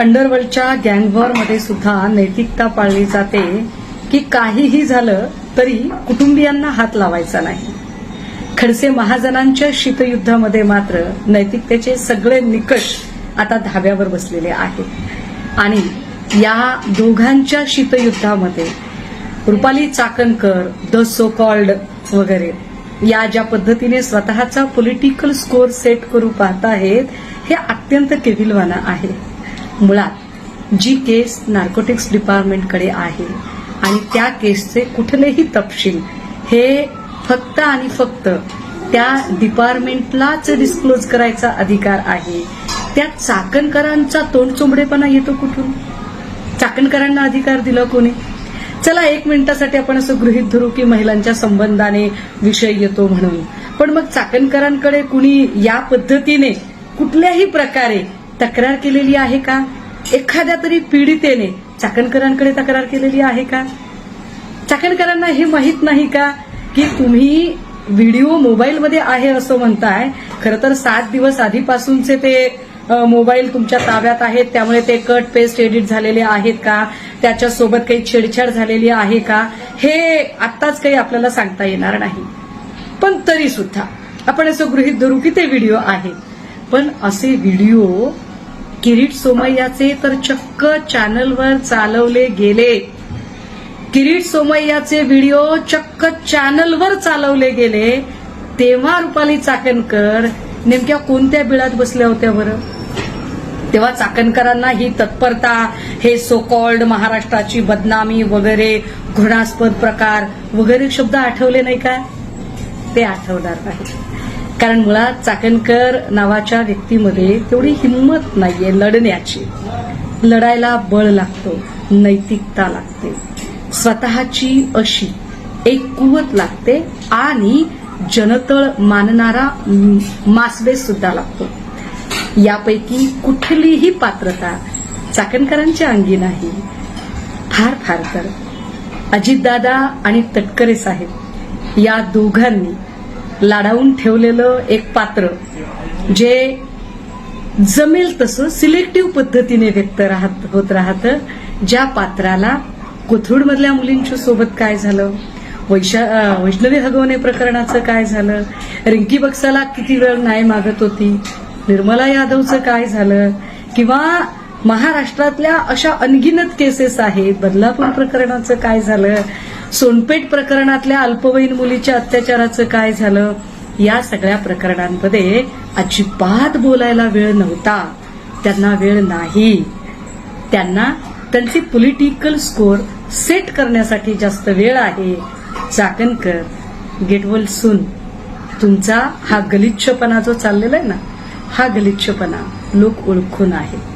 अंडरवर्ल्डच्या गँगवॉरमध्ये सुद्धा नैतिकता पाळली जाते की काहीही झालं तरी कुटुंबियांना हात लावायचा नाही. खडसे महाजनांच्या शीतयुद्धामध्ये मात्र नैतिकतेचे सगळे निकष आता धाब्यावर बसलेले आहेत. आणि या दोघांच्या शीतयुद्धामध्ये Rupali Chakankar the so called वगैरे या ज्या पद्धतीने स्वतःचा पॉलिटिकल स्कोर सेट करू पाहत आहेत हे अत्यंत केविलवाना आहे. मुळात जी केस नार्कोटिक्स डिपार्टमेंटकडे आहे आणि त्या केसचे कुठलेही तपशील हे फक्त आणि फक्त त्या डिपार्टमेंटलाच डिस्क्लोज करायचा अधिकार आहे. त्या चाकणकरांचा तोंडचोंबडेपणा येतो कुठून? चाकणकरांना अधिकार दिला कोणी? चला एक मिनिटासाठी आपण असं गृहित धरू की महिलांच्या संबंधाने विषय येतो म्हणून. पण मग चाकणकरांकडे कुणी या पद्धतीने कुठल्याही प्रकारे तक्रार केलेली आहे का? एखाद्या तरी पीडितेने चाकणकरांकडे तक्रार केलेली आहे का? चाकणकरांना हे माहीत नाही का की तुम्ही व्हिडिओ मोबाईलमध्ये आहे असं म्हणताय? खरं तर सात दिवस आधीपासूनचे ते मोबाईल तुमच्या ताब्यात आहेत त्यामुळे ते कट पेस्ट एडिट झालेले आहेत का? त्याच्यासोबत काही छेडछाड झालेली आहे का? हे आत्ताच काही आपल्याला सांगता येणार नाही. पण तरी सुद्धा आपण असं गृहित धरू की ते व्हिडिओ आहेत. पण असे व्हिडिओ किरीट सोमय्याचे तर चक्क चॅनलवर चालवले गेले. किरीट सोमय्याचे व्हिडिओ चक्क चॅनलवर चालवले गेले. तेव्हा रुपाली चाकणकर नेमक्या कोणत्या बिळात बसल्या होत्या बरं? तेव्हा चाकणकरांना ही तत्परता हे सोकॉल्ड महाराष्ट्राची बदनामी वगैरे घृणास्पद प्रकार वगैरे शब्द आठवले नाही का? ते आठवणार नाही कारण मुळात चाकणकर नावाच्या व्यक्तीमध्ये तेवढी हिंमत नाहीये लढण्याची. लढायला बळ लागतो नैतिकता लागते. स्वतःची अशी एक कुवत लागते आणि जनतळ मानणारा मासबेस सुद्धा लागतो. यापैकी कुठलीही पात्रता चाकणकरांच्या अंगी नाही. फार फार तर अजितदादा आणि तटकरे साहेब या दोघांनी लाडावून ठेवलेलं एक पात्र जे जमेल तसं सिलेक्टिव्ह पद्धतीने व्यक्त राहत होत राहतं ज्या पात्राला कोथरूडमधल्या मुलींच्या सोबत काय झालं वैशा वैष्णवी हगवणे प्रकरणाचं काय झालं रिंकी बक्साला किती वेळ न्याय मागत होती निर्मला यादवचं काय झालं किंवा महाराष्ट्रातल्या अशा अनगिनत केसेस आहेत बदलापूर प्रकरणाचं काय झालं सोनपेठ प्रकरणातल्या अल्पवयीन मुलीच्या अत्याचाराचं काय झालं? या सगळ्या प्रकरणांमध्ये अजिबात बोलायला वेळ नव्हता. त्यांना वेळ नाही. त्यांना त्यांचे पॉलिटिकल स्कोर सेट करण्यासाठी जास्त वेळ आहे. चाकणकर गेटवल सून तुमचा हा गलिच्छपणा जो चाललेला आहे ना हा गलिच्छपणा लोक ओळखून आहेत.